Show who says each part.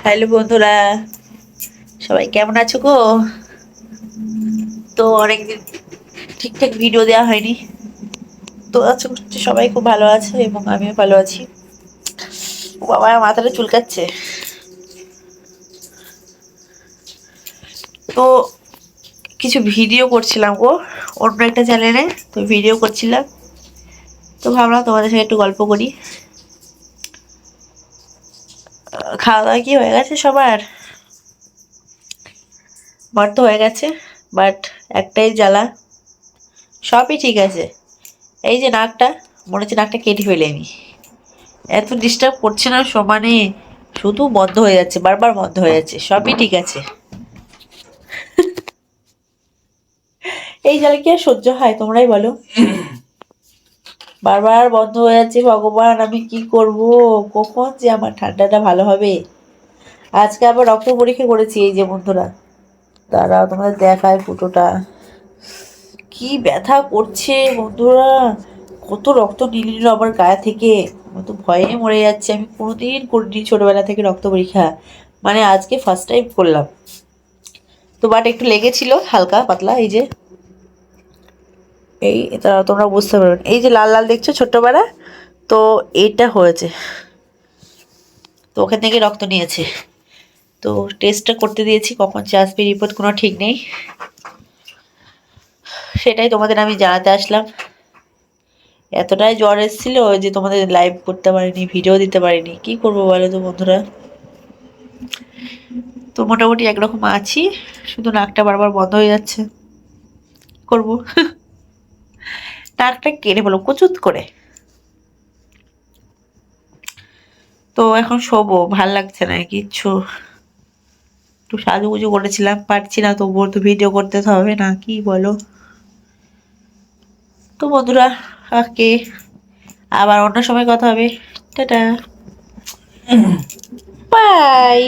Speaker 1: Hello বন্ধুরা, সবাই কেমন আছো গো? তো অনেকদিন ঠিকঠাক ভিডিও দেওয়া হয়নি। তো আছো সবাই খুব ভালো আছে এবং আমিও ভালো আছি। বাবা, মাথাটা চুলকাচ্ছে। তো কিছু ভিডিও করছিলাম গো, অন্য একটা চ্যানেলে তো ভিডিও করছিলাম। তো ভাবলাম তোমাদের সাথে একটু গল্প করি। খাওয়া দাওয়া কি হয়ে গেছে সবার? আমার তো হয়ে গেছে বাট একটাই জ্বালা। সবই ঠিক আছে। এই যে নাকটা, মনে হচ্ছে নাকটা কেটে ফেলে আমি এত ডিস্টার্ব করছে না সমানে। শুধু বন্ধ হয়ে যাচ্ছে, বারবার বন্ধ হয়ে যাচ্ছে। সবই ঠিক আছে। এই জ্বালা কি আর সহ্য হয়, তোমরাই বলো। বারবার বন্ধ হয়ে যাচ্ছে, ভগবান, আমি কি করব? কখন যে আমার ঠান্ডাটা ভালো হবে? আজকে আবার রক্ত পরীক্ষা করেছি এই যে বন্ধুরা। দাঁড়াও, তোমাদের দেখায় ফুটোটা। কি ব্যথা করছে বন্ধুরা। কত রক্ত নিল নিল আমার গায়ে থেকে। আমি তো ভয়ে মরে যাচ্ছে। আমি কোনোদিন করিনি ছোটোবেলা থেকে রক্ত পরীক্ষা। মানে আজকে ফার্স্ট টাইম করলাম। তো বাট একটু লেগেছিল, হালকা, পাতলা, এই যে। এই এটা তোমরা বুঝতে পারবে। এই যে লাল লাল দেখছ ছোট্টবেলা? তো এইটা হয়েছে। তো ওখান থেকে রক্ত নিয়েছে। তো টেস্টটা করতে দিয়েছি, কখন যে আসবে রিপোর্ট কোনো ঠিক নেই। সেটাই তোমাদের আমি জানাতে আসলাম। এতটাই জ্বর এসেছিল যে তোমাদের লাইভ করতে পারিনি ভিডিও দিতে পারিনি। কি করব বলো তো বন্ধুরা? তো মোটামুটি একরকম আছি। শুধু নাকটা বারবার বন্ধ হয়ে যাচ্ছে। করব? নাকটা কেটে বলো কুচুত করে। তো এখন শোবো ভালো লাগছে না কিচ্ছু। একটু সাজুগুজু করেছিলাম পারছি না তবুও তো ভিডিও করতে তো হবে না কি বলো? তো বন্ধুরা ওকে আবার অন্য সময় কথা হবে। টাটা। বাই